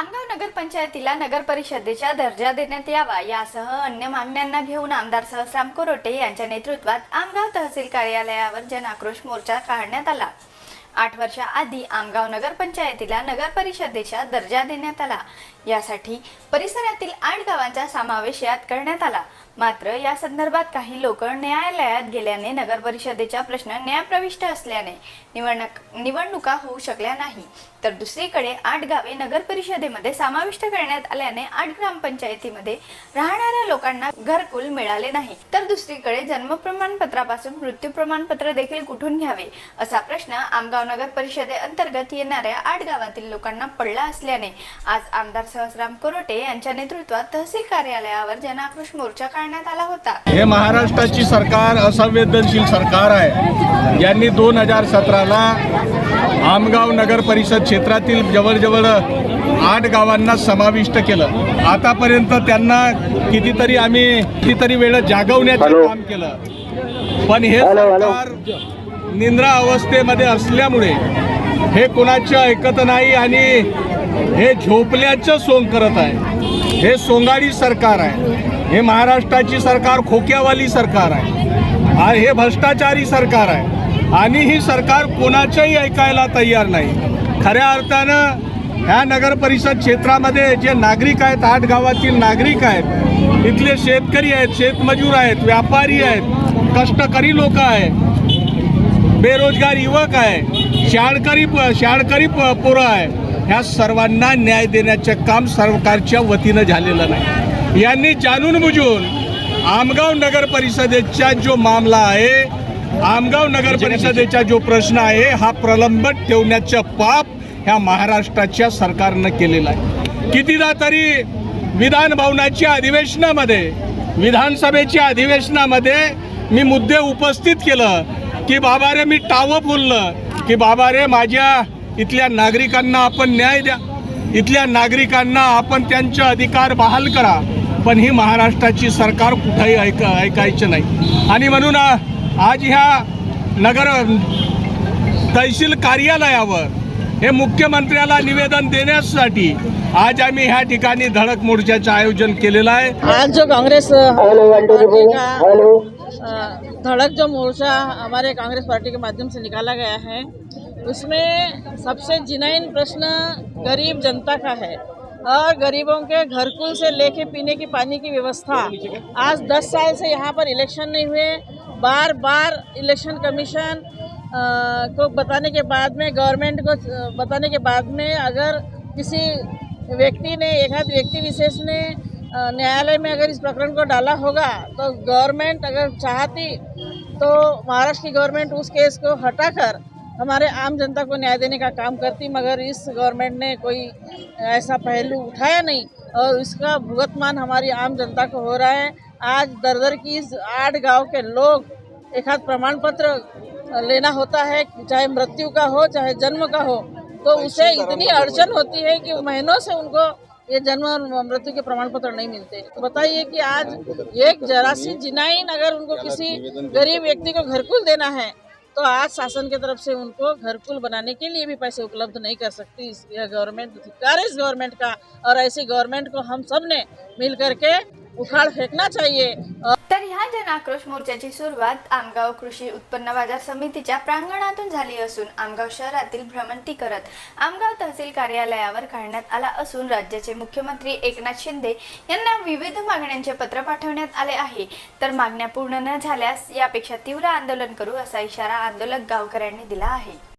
आमगाव नगरपंचायतीला नगर परिषदेचा दर्जा देण्यात यावा यासह अन्य मागण्यांना घेऊन आमदार सहस्राम कोरोटे यांच्या नेतृत्वात आमगाव तहसील कार्यालयावर जनआक्रोश मोर्चा काढण्यात आला. आठ वर्षाआधी आमगाव नगरपंचायतीला नगर परिषदेचा दर्जा देण्यात आला. यासाठी परिसरातील आठ गावांचा समावेश यात करण्यात आला. मात्र या संदर्भात काही लोक न्यायालयात गेल्याने नगर परिषदेचा प्रश्न न्यायप्रविष्ट असल्याने निवडणूक निवडणुका होऊ शकल्या नाही. तर दुसरीकडे आठ गावे नगर परिषदेमध्ये समाविष्ट करण्यात आल्याने आठ ग्रामपंचायतीमध्ये राहणाऱ्या लोकांना घरकुल मिळाले नाही. तर दुसरीकडे जन्म प्रमाणपत्रापासून मृत्यू प्रमाणपत्र देखील कुठून घ्यावे असा प्रश्न आमगाव नगर परिषदे अंतर्गत येणाऱ्या आठ गावातील लोकांना पडला असल्याने आज आमदार सहस्राम कोरोटे यांच्या नेतृत्वात तहसील कार्यालयावर जनाक्रोश मोर्चा काढण्यात आला होता. हे महाराष्ट्राची सरकार असंवेदनशील सरकार आहे. यांनी दोन हजार सतराला आमगाव नगर परिषद क्षेत्रातील जवळजवळ आठ गावांना समाविष्ट केलं. आतापर्यंत त्यांना कितीतरी आम्ही कितीतरी वेळ जागवण्याचं काम केलं. पण हे सरकार निंद्रा अवस्थेमध्ये असल्यामुळे हे कुणाचं ऐकत नाही आणि हे झोपल्याचं सोंग करत आहे. हे सोंगाडी सरकार आहे. हे महाराष्ट्राची सरकार खोक्यावाली सरकार आहे. हे भ्रष्टाचारी सरकार आहे. आणि ही सरकार कोणाचंही ऐकायला तयार नाही. खऱ्या अर्थानं ह्या नगर परिषद क्षेत्रामध्ये जे नागरिक आहेत आठ गावातील नागरिक आहेत इथले शेतकरी आहेत शेतमजूर आहेत व्यापारी आहेत कष्टकरी लोक आहेत बेरोजगार युवक आहे शाळकरी प- शाळकरी प- पोरं आहे ह्या सर्वांना न्याय देण्याचे काम सरकारच्या वतीनं झालेलं नाही. यांनी जाणून बुजून आमगाव नगर परिषदेचा जो मामला आहे आमगाव नगर परिषदेचा जो प्रश्न आहे हा प्रलंबित ठेवण्याचं पाप ह्या महाराष्ट्राच्या सरकारनं केलेलं आहे. कितीदा तरी विधान भवनाच्या अधिवेशनामध्ये विधानसभेच्या अधिवेशनामध्ये मी मुद्दे उपस्थित केलं की बाबा रे मी टावं बोललं की बाबा रे माझ्या इथल्या नागरिकांना आपण न्याय द्या. इथल्या नागरिकांना आपण त्यांचे अधिकार बहाल करा. पण ही महाराष्ट्राची सरकार कुठंही ऐक ऐकायचं नाही. आणि म्हणून आज ह्या नगर तहसील कार्यालयावर हे मुख्यमंत्र्याला निवेदन देण्यासाठी आज आम्ही ह्या ठिकाणी धडक मोर्चाचं आयोजन केलेलं आहे. आज जो कांग्रेस धड़क जो मोर्चा हमारे कांग्रेस पार्टी के माध्यम से निकाला गया है उसमें सबसे जिनाइन प्रश्न गरीब जनता का है और गरीबों के घरकुल से लेके पीने की पानी की व्यवस्था। आज 10 साल से यहाँ पर इलेक्शन नहीं हुए। बार बार इलेक्शन कमीशन को बताने के बाद में गवर्नमेंट को बताने के बाद में अगर किसी व्यक्ति ने एक आध व्यक्ति विशेष ने न्यायालय में अगर इस प्रकरण को डाला होगा तो गवर्नमेंट अगर चाहती तो महाराष्ट्र की गवर्नमेंट उस केस को हटाकर हमारे आम जनता को न्याय देने का काम करती मगर इस गवर्नमेंट ने कोई ऐसा पहलू उठाया नहीं। और इसका भुगतमान हमारी आम जनता को हो रहा है। आज दर दर की इस आठ गाँव के लोग एक हाथ प्रमाण पत्र लेना होता है चाहे मृत्यु का हो चाहे जन्म का हो तो उसे इतनी अड़चन होती है कि महीनों से उनको ये जन्म और मृत्यु के प्रमाण पत्र नहीं मिलते। तो बताइए कि आज एक जरासी जिनाइन अगर उनको किसी गरीब व्यक्ति को घरकुल देना है तो आज शासन की तरफ से उनको घरकुल बनाने के लिए भी पैसे उपलब्ध नहीं कर सकती। यह गवर्नमेंट धिक्कार है इस गवर्नमेंट का और ऐसी गवर्नमेंट को हम सब ने मिल करके उखाड़ फेंकना चाहिए. तर ह्या जनाक्रोश मोर्चाची सुरुवात आमगाव कृषी उत्पन्न बाजार समितीच्या प्रांगणातून झाली असून आमगाव शहरातील भ्रमंती करत आमगाव तहसील कार्यालयावर काढण्यात आला असून राज्याचे मुख्यमंत्री एकनाथ शिंदे यांना विविध मागण्यांचे पत्र पाठवण्यात आले आहे. तर मागण्या पूर्ण न झाल्यास यापेक्षा तीव्र आंदोलन करू असा इशारा आंदोलक गावकऱ्यांनी दिला आहे.